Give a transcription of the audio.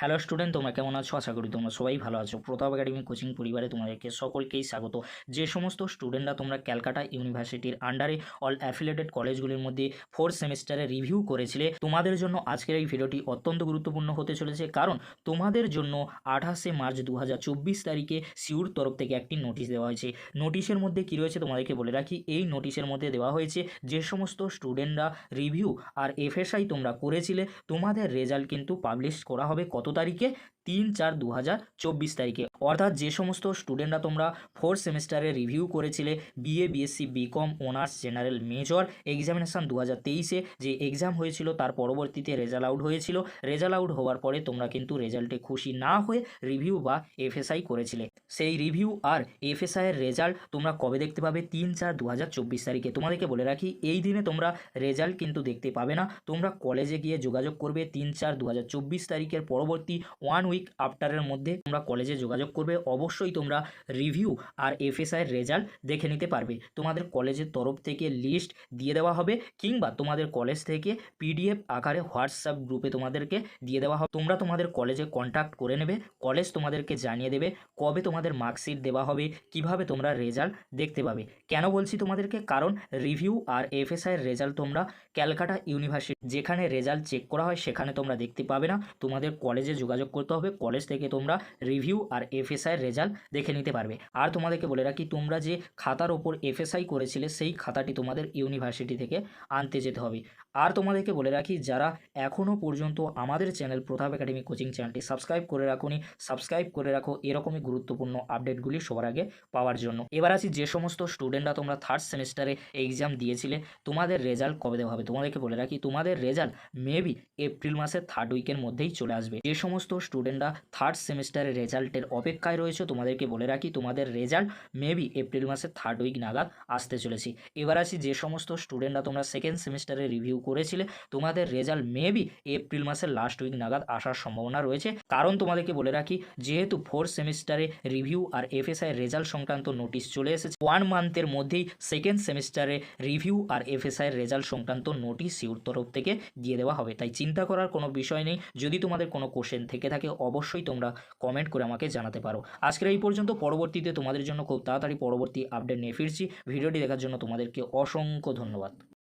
Hello student তোমরা কেমন আছো? আশা করি তোমরা সবাই ভালো আছো। প্রতাপ একাডেমি কোচিং পরিবারে তোমাদেরকে সকলকেই স্বাগত। যে সমস্ত স্টুডেন্টরা তোমরা ক্যালকাটা ইউনিভার্সিটির আন্ডারে অল অ্যাফিলেটেড কলেজগুলির মধ্যে ফোর্থ সেমিস্টারে রিভিউ করেছিলে, তোমাদের জন্য আজকের এই ভিডিওটি অত্যন্ত গুরুত্বপূর্ণ হতে চলেছে। কারণ তোমাদের জন্য আঠাশে মার্চ দু হাজার চব্বিশ তারিখে সিউর তরফ থেকে একটি নোটিশ দেওয়া হয়েছে। নোটিশের মধ্যে কী রয়েছে তোমাদেরকে বলে রাখি, এই নোটিশের মধ্যে দেওয়া হয়েছে যে সমস্ত স্টুডেন্টরা রিভিউ আর এফএসআই তোমরা করেছিলে, তোমাদের রেজাল্ট কিন্তু পাবলিশ করা হবে কত তারিখে? তিন চার দু তারিখে। অর্থাৎ যে সমস্ত স্টুডেন্টরা তোমরা ফোর্থ সেমিস্টারে রিভিউ করেছিলে BA BSc BCom honours general major examination দু হাজার তেইশে, যে এক্সাম হয়েছিল তার পরবর্তীতে রেজাল্ট আউট হয়েছিল। রেজাল্ট আউট হওয়ার পরে তোমরা কিন্তু রেজাল্টে খুশি না হয়ে রিভিউ বা এফএসআই করেছিলে। সেই রিভিউ আর এফএসআই এর রেজাল্ট তোমরা কবে দেখতে পাবে? তিন চার দু তারিখে। তোমাদেরকে বলে রাখি, এই দিনে তোমরা রেজাল্ট কিন্তু দেখতে পাবে না। তোমরা কলেজে গিয়ে যোগাযোগ করবে। তিন চার দু তারিখের পরবর্তী ওয়ান উইক আফটারের মধ্যে তোমরা কলেজে যোগাযোগ করবে। অবশ্যই তোমরা রিভিউ আর এফএসআইয়ের রেজাল্ট দেখে নিতে পারবে। তোমাদের কলেজের তরফ থেকে লিস্ট দিয়ে দেওয়া হবে কিংবা তোমাদের কলেজ থেকে পিডিএফ আকারে হোয়াটসঅ্যাপ গ্রুপে তোমাদেরকে দিয়ে দেওয়া হবে। তোমরা তোমাদের কলেজে কন্ট্যাক্ট করে নেবে। কলেজ তোমাদেরকে জানিয়ে দেবে কবে তোমাদের মার্কশিট দেওয়া হবে, কীভাবে তোমরা রেজাল্ট দেখতে পাবে। কেন বলছি তোমাদেরকে? কারণ রিভিউ আর এফএসআইয়ের রেজাল্ট তোমরা ক্যালকাটা ইউনিভার্সিটি যেখানে রেজাল্ট চেক করা হয় সেখানে তোমরা দেখতে পাবে না। তোমাদের কলেজে যোগাযোগ করতে হবে। কলেজ থেকে তোমরা রিভিউ আর এফএসআইয়ের রেজাল্ট দেখে নিতে পারবে। আর তোমাদেরকে বলে রাখি, তোমরা যে খাতার ওপর এফএসআই করেছিলে, সেই খাতাটি তোমাদের ইউনিভার্সিটি থেকে আনতে যেতে হবে। আর তোমাদেরকে বলে রাখি, যারা এখনও পর্যন্ত আমাদের চ্যানেল প্রতাপ একাডেমি কোচিং চ্যানেলটি সাবস্ক্রাইব করে রাখুনি সাবস্ক্রাইব করে রাখো। এরকমই গুরুত্বপূর্ণ আপডেটগুলি সবার আগে পাওয়ার জন্য। এবার আসি, যে সমস্ত স্টুডেন্টরা তোমরা থার্ড সেমিস্টারে এক্সাম দিয়েছিলে, তোমাদের রেজাল্ট কবে দেওয়া হবে? তোমাদেরকে বলে রাখি, তোমাদের রেজাল্ট মেবি এপ্রিল মাসের থার্ড উইকের মধ্যেই চলে আসবে। সমস্ত স্টুডেন্টরা থার্ড সেমিস্টারের রেজাল্টের অপেক্ষায় রয়েছে। তোমাদেরকে বলে রাখি, তোমাদের রেজাল্ট মেবি এপ্রিল মাসের থার্ড উইক নাগাদ আসতে চলেছে। এবার আসি যে সমস্ত স্টুডেন্টরা তোমরা সেকেন্ড সেমিস্টারে রিভিউ করেছিলে, তোমাদের রেজাল্ট মেবি এপ্রিল মাসের লাস্ট উইক নাগাদ আসার সম্ভাবনা রয়েছে। কারণ তোমাদেরকে বলে রাখি, যেহেতু ফোর্থ সেমিস্টারে রিভিউ আর এফএসআই রেজাল্ট সংক্রান্ত নোটিশ চলে এসেছে ওয়ান মান্থের মধ্যেই সেকেন্ড সেমিস্টারে রিভিউ আর এফএসআই রেজাল্ট সংক্রান্ত নোটিশ সিউর তরফ থেকে দিয়ে দেওয়া হবে। তাই চিন্তা করার কোনো বিষয় নেই। যদি তোমাদের কোনো কোশ্চেন থেকে থাকে, অবশ্যই তোমরা কমেন্ট করে আমাকে জানাতে পারো। আজকের এই পর্যন্ত, পরবর্তীতে তোমাদের জন্য খুব তাড়াতাড়ি পরবর্তী আপডেট নিয়ে ফিরছি। ভিডিওটি দেখার জন্য তোমাদেরকে অসংখ্য ধন্যবাদ।